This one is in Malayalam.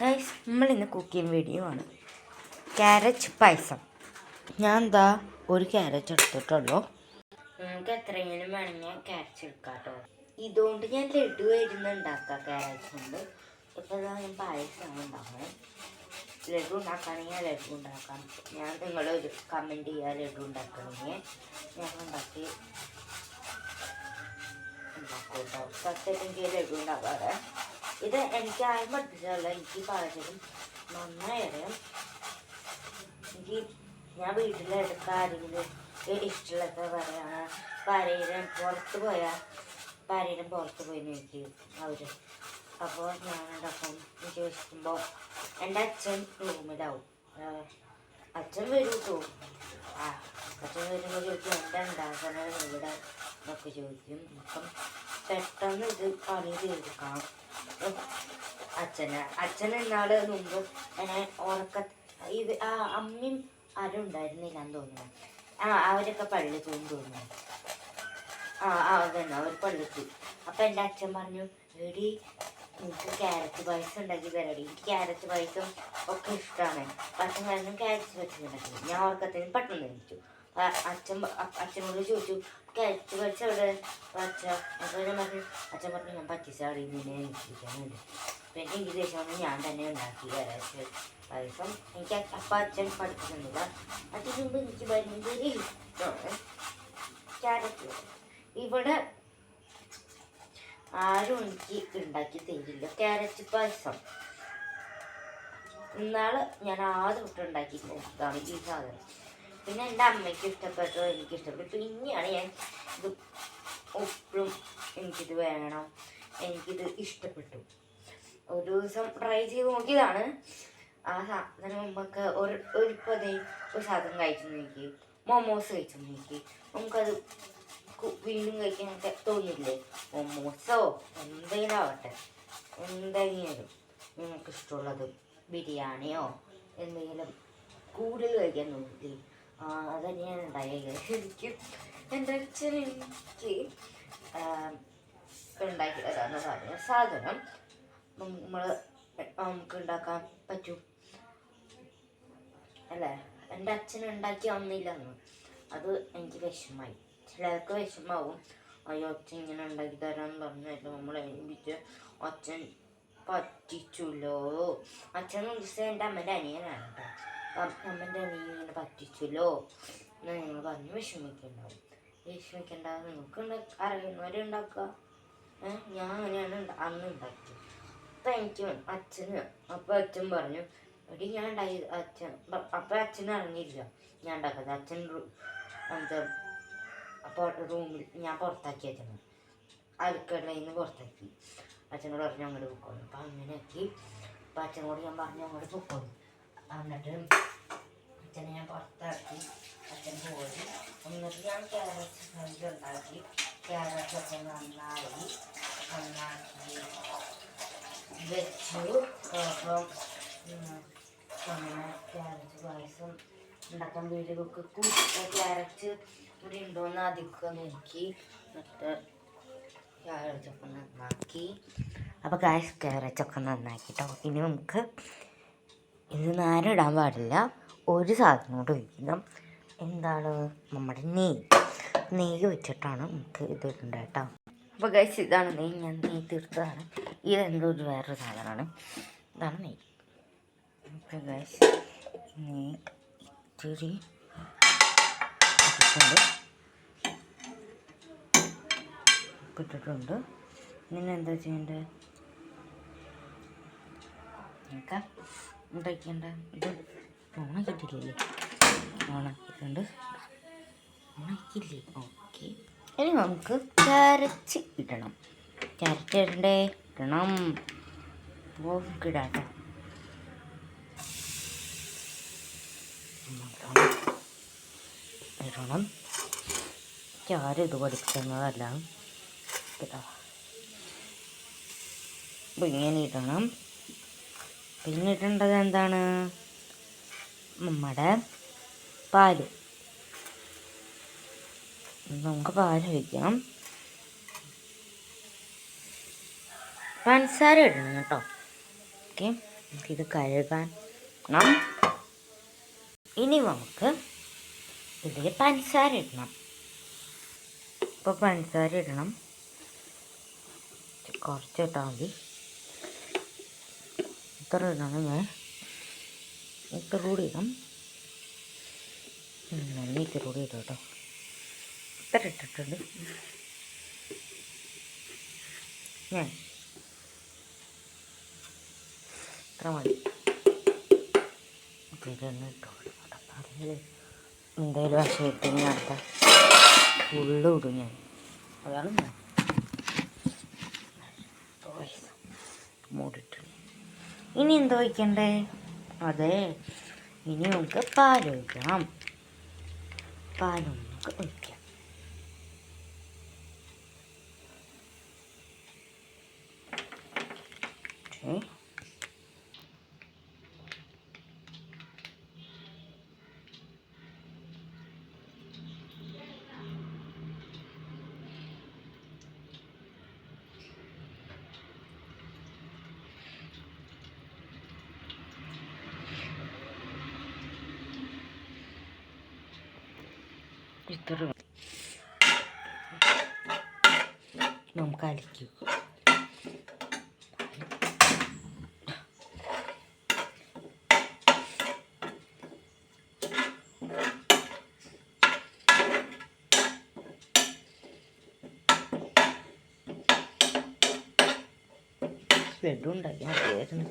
ഗൈസ് നമ്മൾ ഇന്ന് കുക്ക് ചെയ്യുന്ന വീഡിയോ ആണ്. ക്യാരറ്റ് പായസം. ഞാൻ എന്താ ഒരു ക്യാരറ്റ് എടുത്തിട്ടുള്ളൂ. നിങ്ങൾക്ക് എത്രയെങ്കിലും വേണമെങ്കിൽ ക്യാരറ്റ് എടുക്കാം കേട്ടോ ഇതുകൊണ്ട് ഞാൻ ലഡു ആയിരുന്നു ഉണ്ടാക്കാം ക്യാരറ്റ് കൊണ്ട്. ഇപ്പോൾ ഞാൻ പായസമാണ് ഉണ്ടാക്കുന്നത് ലഡു ഉണ്ടാക്കുകയാണെങ്കിൽ ലഡു ഉണ്ടാക്കാം. ഞാൻ നിങ്ങളൊരു കമന്റ് ചെയ്യുക ലഡു ഉണ്ടാക്കണമെങ്കിൽ ഞാൻ ഉണ്ടാക്കി ഉണ്ടാക്കും കേട്ടോ സത്യത്തിൽ ലഡു ഉണ്ടാക്കാറ് ഇത് എനിക്ക് ആരും പഠിപ്പിച്ചതല്ല എനിക്ക് പാചകം നന്നായി അറിയാം എനിക്ക് ഞാൻ വീട്ടിലെടുക്ക ആരെങ്കിലും ഇഷ്ടമുള്ളൊക്കെ പറയാണ് പരയിരം പുറത്ത് പോയാൽ പരയിരം പുറത്ത് പോയി എനിക്ക് അവർ അപ്പോൾ ഉണ്ടാക്കും എനിക്ക് വിശക്കുമ്പോൾ എന്റെ അച്ഛൻ റൂമിലാവും. അച്ഛൻ വരും കേട്ടോ ആ അച്ഛൻ വരുമ്പോൾ ചോദിക്കും എന്താ ഉണ്ടാക്കണത് ഇവിടെ എന്നൊക്കെ ചോദിക്കും. അപ്പം പെട്ടെന്ന് ഇത് പണി തീർക്കാം. അച്ഛന്. അച്ഛൻ എന്നാൾ മുമ്പ് എന്നെ ഉറക്ക ഇത് ആ അമ്മയും ആരും ഉണ്ടായിരുന്നില്ല എന്ന് തോന്നുന്നു. ആ അവരൊക്കെ പള്ളി പോയി തോന്നുന്നു. ആ ആ അതന്നെ അവർ പള്ളിക്ക് അപ്പം എന്റെ അച്ഛൻ പറഞ്ഞു എടി എനിക്ക് ക്യാരറ്റ് പായസം ഉണ്ടാക്കി തരടി. എനിക്ക് ക്യാരറ്റ് പായസം ഒക്കെ ഇഷ്ടമാണ് അച്ഛൻ കാരണം ക്യാരറ്റ് പായസം ഉണ്ടാക്കി ഞാൻ ഉറക്കത്തിന് പെട്ടെന്ന് കഴിച്ചു അച്ഛൻ അച്ഛനോട് ചോദിച്ചു ക്യാരറ്റ് പായസം അവിടെ? അച്ഛ അപ്പോൾ ഞാൻ പറഞ്ഞു അച്ഛൻ പറഞ്ഞു ഞാൻ എനിക്കിരിക്കാൻ വേണ്ടി. അപ്പം എനിക്ക് ഞാൻ തന്നെ ഉണ്ടാക്കി ക്യാരറ്റ് എനിക്ക് അപ്പം അച്ഛൻ പഠിക്കുന്നില്ല അതിന് മുമ്പ് എനിക്ക് ഭയങ്കര ക്യാരറ്റ് ഇവിടെ ആരും എനിക്ക് ഉണ്ടാക്കി തരില്ല. ക്യാരറ്റ് പായസം. ഇന്നാൾ ഞാൻ ആദ്യം ഉണ്ടാക്കി ഈ സാധനം. പിന്നെ എന്റെ അമ്മയ്ക്ക് ഇഷ്ടപ്പെട്ടു എനിക്ക് ഇഷ്ടപ്പെട്ടു പിന്നെയാണ് ഞാൻ ഇത് ഒട്ടും എനിക്കിത് വേണം. എനിക്കിത് ഇഷ്ടപ്പെട്ടു. ഒരു ദിവസം ട്രൈ ചെയ്ത് നോക്കിയതാണ്. ആ സാധനം മുമ്പൊക്കെ ഒരു ഒരു പതി ഒരു സാധനം കഴിച്ചു നോക്കി. മൊമോസ് കഴിച്ചു നോക്കി. നമുക്കത് വീണ്ടും കഴിക്കാനൊക്കെ തോന്നില്ലേ മൊമോസോ എന്തെങ്കിലും ആവട്ടെ എന്തെങ്കിലും നിങ്ങൾക്ക് ഇഷ്ടമുള്ളത് ബിരിയാണിയോ? എന്തെങ്കിലും കൂടുതൽ കഴിക്കാൻ തോന്നില്ലേ ആ അതന്നെയാണ് ഉണ്ടായത് ശരിക്കും എന്റെ അച്ഛൻ എനിക്ക് ഉണ്ടാക്കി തരാവുന്ന സാധനം സാധനം നമ്മൾ നമുക്ക് ഉണ്ടാക്കാൻ പറ്റും. അല്ലേ? എന്റെ അച്ഛൻ ഉണ്ടാക്കി വന്നില്ലെന്ന് അത് എനിക്ക് വിഷമായി. ചിലർക്ക് വിഷമാവും. അയ്യോ അച്ഛൻ ഇങ്ങനെ ഉണ്ടാക്കി തരാമെന്ന് പറഞ്ഞല്ലോ നമ്മൾ ഏൽപ്പിച്ച് അച്ഛൻ പറ്റിച്ചല്ലോ. അച്ഛൻ എന്ന് വെച്ചാൽ എന്റെ അമ്മന്റെ അനിയനാണ് കേട്ടോ. അമ്മന്റെ നീ ഇങ്ങനെ പറ്റിച്ചല്ലോ. എന്ന് നിങ്ങൾ പറഞ്ഞ് വിഷമിക്കുന്നുണ്ടാവും വിഷമിക്കണ്ട നിങ്ങൾക്ക് അറിയുന്നവരെ ഉണ്ടാക്കുക. ഏഹ് ഞാൻ അങ്ങനെയാണ് അന്ന് ഉണ്ടാക്കിയത് അപ്പം എനിക്ക് അച്ഛന് അപ്പം അച്ഛൻ പറഞ്ഞു എടി ഞാൻ ഉണ്ടായി അച്ഛൻ അപ്പം അച്ഛൻ അറിഞ്ഞില്ല ഞാൻ ഉണ്ടാക്കാതെ അച്ഛൻ എന്താ അപ്പോൾ റൂമിൽ ഞാൻ പുറത്താക്കി അച്ഛനെ അടുക്കളയിൽ നിന്ന് പുറത്താക്കി. അച്ഛനോട് പറഞ്ഞു അങ്ങോട്ട് പൊക്കോളൂ. അപ്പം അങ്ങനെ ആക്കി അപ്പം അച്ഛനോട് ഞാൻ പറഞ്ഞു അങ്ങോട്ട് പൊക്കോളൂ. എന്നിട്ട് അച്ഛനെ ഞാൻ പുറത്താക്കി അച്ഛൻ പോയി. എന്നിട്ട് ഞാൻ ക്യാരറ്റ് ഫ്രൈഡ് ഉണ്ടാക്കി. ക്യാരറ്റ് ഒക്കെ നന്നായി നന്നാക്കി വെച്ചു. അപ്പം അങ്ങനെ ക്യാരറ്റ് പായസം ഉണ്ടാക്കാൻ വീട്ടിലൊക്കെ ക്യാരറ്റ് ഇവിടെ ഉണ്ടോയെന്ന് ആദ്യമൊക്കെ നോക്കി. എന്നിട്ട് ക്യാരറ്റ് ഒക്കെ നന്നാക്കി. അപ്പോൾ കാശ് ക്യാരറ്റ് ഒക്കെ നന്നാക്കി കേട്ടോ ഇനി നമുക്ക് ഇത് നേരം ഇടാൻ പാടില്ല. ഒരു സാധനം കൂടെ ഒഴിക്കണം. എന്താണ്? നമ്മുടെ നെയ്യ്. നെയ്യ് വെച്ചിട്ടാണ് നമുക്ക് ഇത് ഇടേണ്ടത് അപ്പോൾ ഗൈസ് ഇതാണ് നെയ്യ്. ഞാൻ നെയ്യ് തീർത്തതാണ്. ഇതെന്തോ ഒരു വേറൊരു സാധനമാണ്. ഇതാണ് നെയ്യ്. അപ്പോൾ ഗൈസ് നെയ്യ് ഇത്തിരി ഇട്ടിട്ടുണ്ട്. എന്താ ചെയ്യേണ്ടത്? നോക്കാം. ഉണ്ടാക്കിയേണ്ട ഇത് ഓണാക്കിയിട്ടില്ലേ ഓണാക്കിയിട്ടുണ്ട് ഓണാക്കിയില്ലേ ഓക്കെ. ഇനി നമുക്ക് ക്യാരറ്റ് ഇടണം. ക്യാരറ്റ് ഇടണ്ടേ? ഇടണം. ഇടാട്ടോ ഇടണം. ആരും ഇത് പഠിക്കുന്നതല്ല ഇങ്ങനെ ഇടണം. പിന്നെ ഇടേണ്ടത് എന്താണ്? നമ്മുടെ പാൽ. നമുക്ക് പാൽ ഒഴിക്കാം പഞ്ചസാര ഇടണം കേട്ടോ. ഓക്കെ നമുക്കിത് കഴുകാൻ. ഇനി നമുക്ക് ഇതിൽ പഞ്ചസാര ഇടണം. ഇപ്പോൾ പഞ്ചസാര ഇടണം. കുറച്ച് മതി. ഇത്ര ഇടണം ഞാൻ. ഇത്ര കൂടി ഇടാം. നന്ദി ഇത്ര കൂടി ഇടാം കേട്ടോ. ഇത്ര ഇട്ടിട്ടുണ്ട്. ഞാൻ. ഇത്ര മതി. എന്തായാലും ആ ഷേപ്പിന് ഫുള്ള് ഇടും ഞാൻ. അതാണ് ഞാൻ. ഇനി എന്താ വയ്ക്കണ്ടേ? അതെ ഇനി നമുക്ക് പാൽ പാലും നമുക്ക് ഒഴിക്കാം. ഓക്കേ. ഇത്ര മതി. നമുക്ക് അലക്കി വെക്കാം. ലഡു ഉണ്ടാക്കി മതിയായിരുന്നു